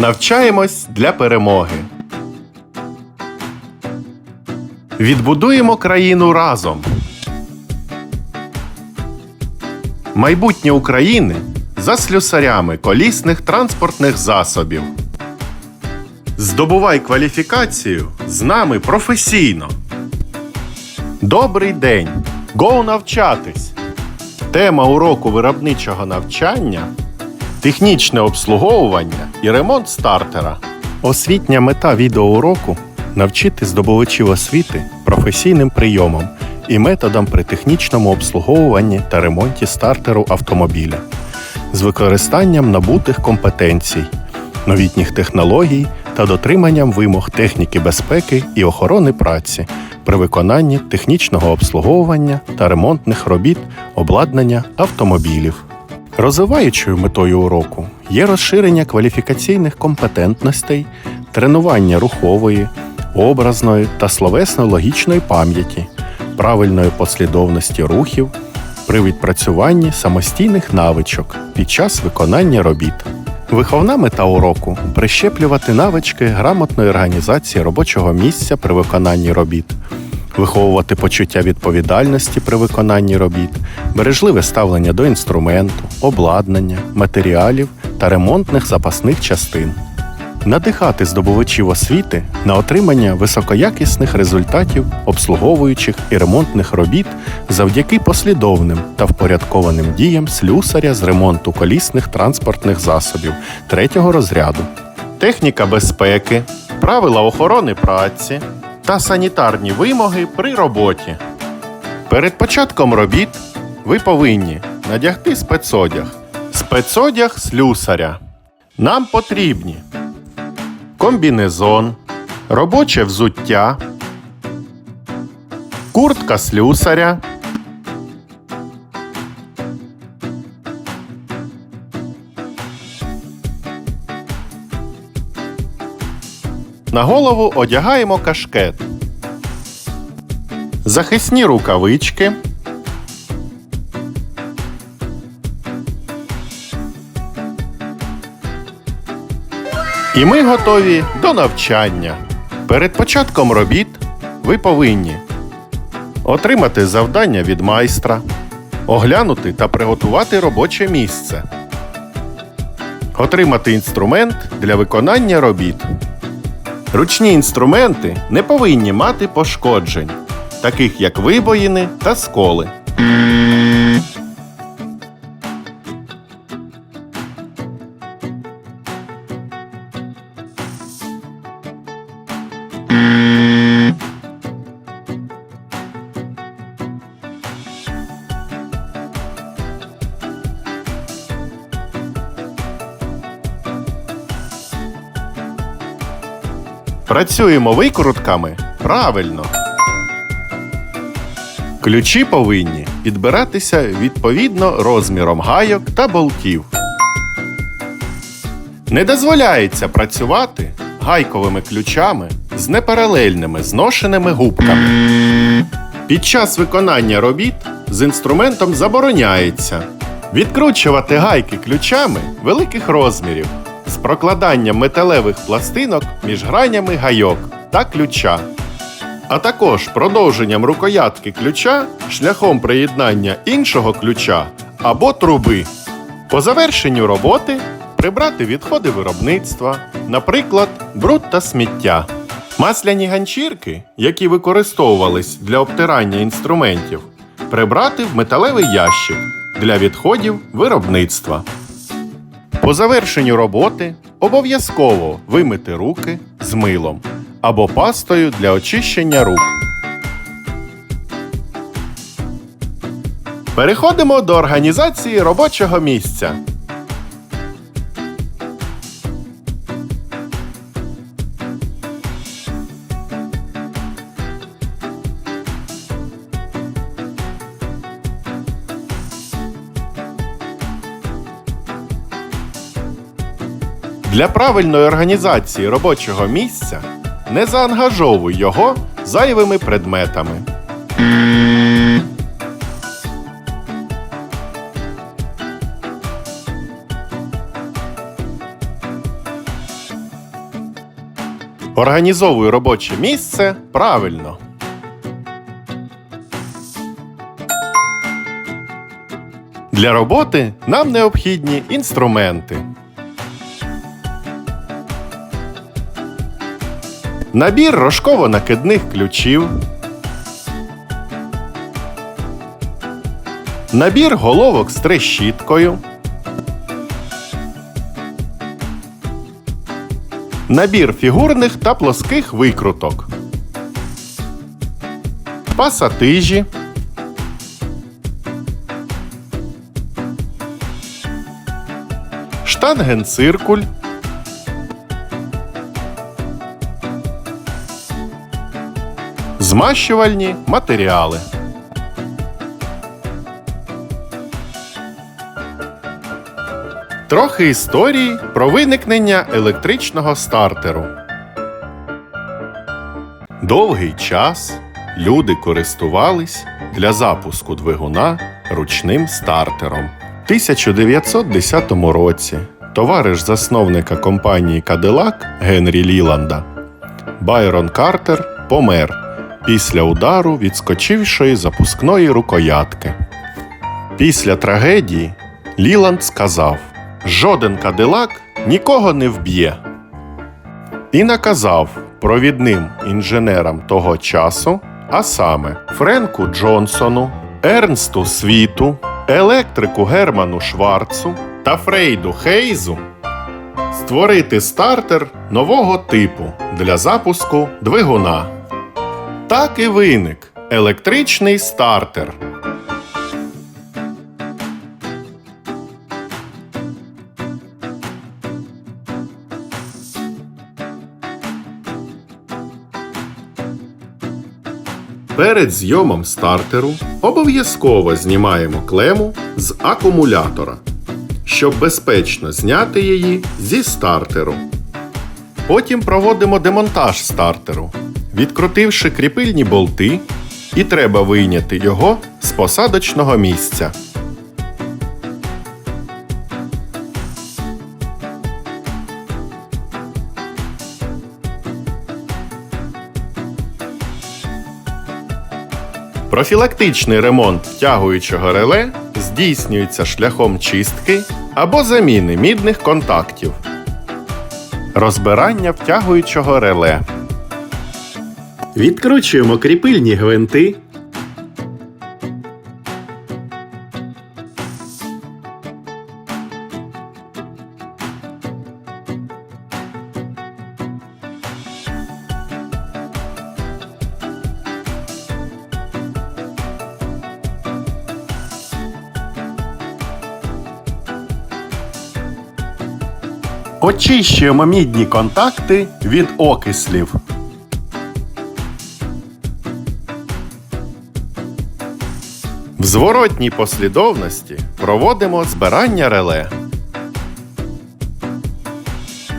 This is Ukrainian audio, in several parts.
Навчаємось для перемоги. Відбудуємо країну разом. Майбутнє України за слюсарями колісних транспортних засобів. Здобувай кваліфікацію з нами професійно. Добрий день! Го навчатись! Тема уроку виробничого навчання технічне обслуговування і ремонт стартера. Освітня мета відеоуроку навчити здобувачів освіти професійним прийомам і методам при технічному обслуговуванні та ремонті стартеру автомобіля з використанням набутих компетенцій, новітніх технологій та дотриманням вимог техніки безпеки і охорони праці при виконанні технічного обслуговування та ремонтних робіт обладнання автомобілів. Розвиваючою метою уроку є розширення кваліфікаційних компетентностей, тренування рухової, образної та словесно-логічної пам'яті, правильної послідовності рухів при відпрацюванні самостійних навичок під час виконання робіт. Виховна мета уроку прищеплювати навички грамотної організації робочого місця при виконанні робіт, виховувати почуття відповідальності при виконанні робіт, бережливе ставлення до інструменту, обладнання, матеріалів та ремонтних запасних частин. Надихати здобувачів освіти на отримання високоякісних результатів обслуговуючих і ремонтних робіт завдяки послідовним та впорядкованим діям слюсаря з ремонту колісних транспортних засобів третього розряду, техніка безпеки, правила охорони праці та санітарні вимоги при роботі. Перед початком робіт ви повинні надягти спецодяг. Спецодяг слюсаря. Нам потрібні комбінезон, робоче взуття, куртка слюсаря, на голову одягаємо кашкет, захисні рукавички. І ми готові до навчання. Перед початком робіт ви повинні отримати завдання від майстра, оглянути та приготувати робоче місце, отримати інструмент для виконання робіт. Ручні інструменти не повинні мати пошкоджень, таких як вибоїни та сколи. Працюємо викрутками правильно. Ключі повинні підбиратися відповідно розміром гайок та болтів. Не дозволяється працювати гайковими ключами з непаралельними зношеними губками. Під час виконання робіт з інструментом забороняється відкручувати гайки ключами великих розмірів з прокладанням металевих пластинок між гранями гайок та ключа, а також продовженням рукоятки ключа шляхом приєднання іншого ключа або труби. По завершенню роботи прибрати відходи виробництва, наприклад, бруд та сміття. Масляні ганчірки, які використовувались для обтирання інструментів, прибрати в металевий ящик для відходів виробництва. По завершенню роботи обов'язково вимити руки з милом або пастою для очищення рук. Переходимо до організації робочого місця. Для правильної організації робочого місця не заангажовуй його зайвими предметами. Організовуй робоче місце правильно. Для роботи нам необхідні інструменти. Набір рожково-накидних ключів. Набір головок з трещіткою. Набір фігурних та плоских викруток. Пасатижі. Штангенциркуль. Змащувальні матеріали. Трохи історії про виникнення електричного стартеру. Довгий час люди користувались для запуску двигуна ручним стартером. В 1910 році товариш засновника компанії Cadillac Генрі Ліланда Байрон Картер помер після удару відскочившої запускної рукоятки. Після трагедії Ліланд сказав: Жоден кадилак нікого не вб'є. І наказав провідним інженерам того часу, а саме Френку Джонсону, Ернсту Світу, електрику Герману Шварцу та Фрейду Хейзу створити стартер нового типу для запуску двигуна. Так і виник електричний стартер. Перед зйомом стартеру обов'язково знімаємо клему з акумулятора, щоб безпечно зняти її зі стартеру. Потім проводимо демонтаж стартеру, відкрутивши кріпильні болти, і треба вийняти його з посадочного місця. Профілактичний ремонт втягуючого реле здійснюється шляхом чистки або заміни мідних контактів. Розбирання втягуючого реле. Відкручуємо кріпильні гвинти. Очищуємо мідні контакти від окислів. В зворотній послідовності проводимо збирання реле.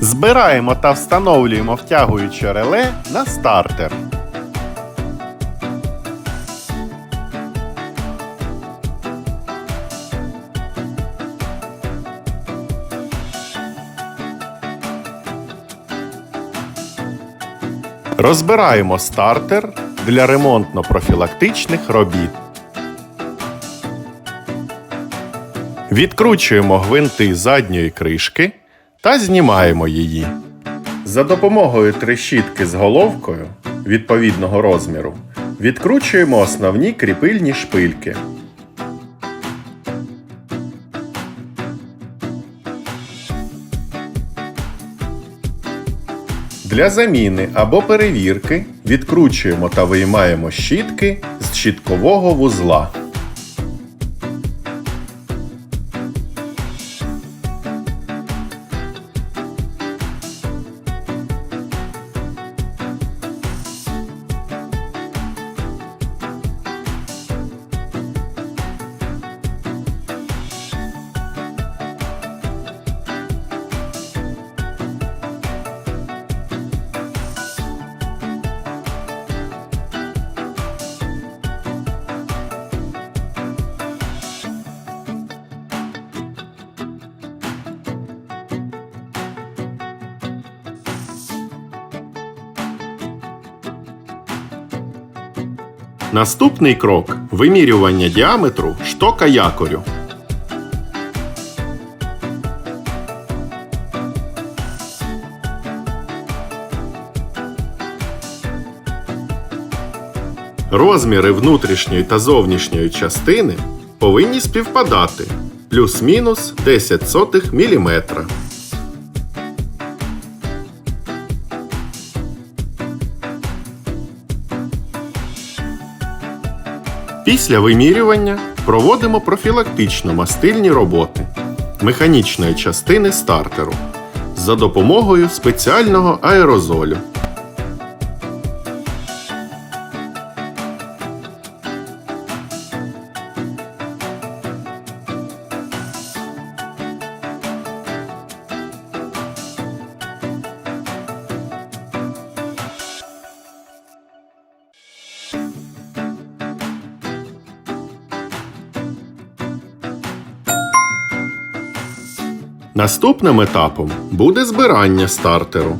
Збираємо та встановлюємо втягуюче реле на стартер. Розбираємо стартер для ремонтно-профілактичних робіт. Відкручуємо гвинти задньої кришки та знімаємо її. За допомогою трещітки з головкою відповідного розміру відкручуємо основні кріпильні шпильки. Для заміни або перевірки відкручуємо та виймаємо щітки з щіткового вузла. Наступний крок вимірювання діаметру штока якорю. Розміри внутрішньої та зовнішньої частини повинні співпадати плюс-мінус 10 сотих Після вимірювання проводимо профілактично-мастильні роботи механічної частини стартеру за допомогою спеціального аерозолю. Наступним етапом буде збирання стартеру.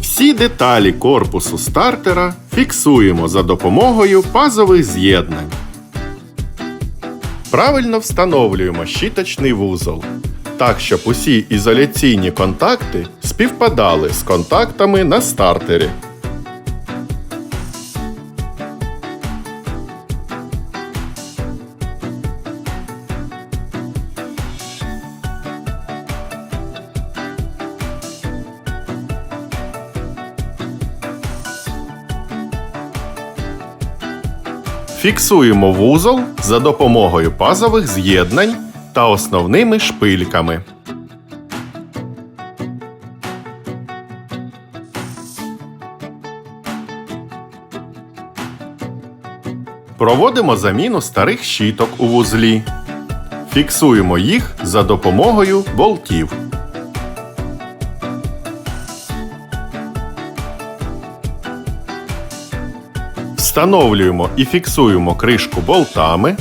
Всі деталі корпусу стартера фіксуємо за допомогою пазових з'єднань. Правильно встановлюємо щіточний вузол, так щоб усі ізоляційні контакти співпадали з контактами на стартері. Фіксуємо вузол за допомогою пазових з'єднань та основними шпильками. Проводимо заміну старих щіток у вузлі. Фіксуємо їх за допомогою болтів. Встановлюємо і фіксуємо кришку болтами.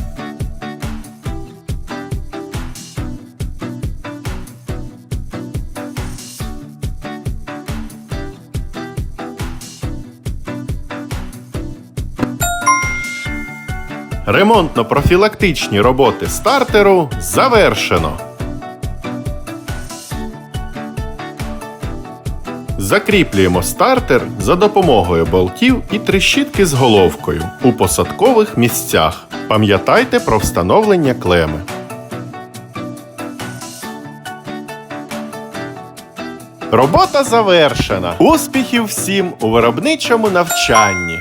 Ремонтно-профілактичні роботи стартеру завершено. Закріплюємо стартер за допомогою болтів і трещітки з головкою у посадкових місцях. Пам'ятайте про встановлення клеми. Робота завершена. Успіхів всім у виробничому навчанні!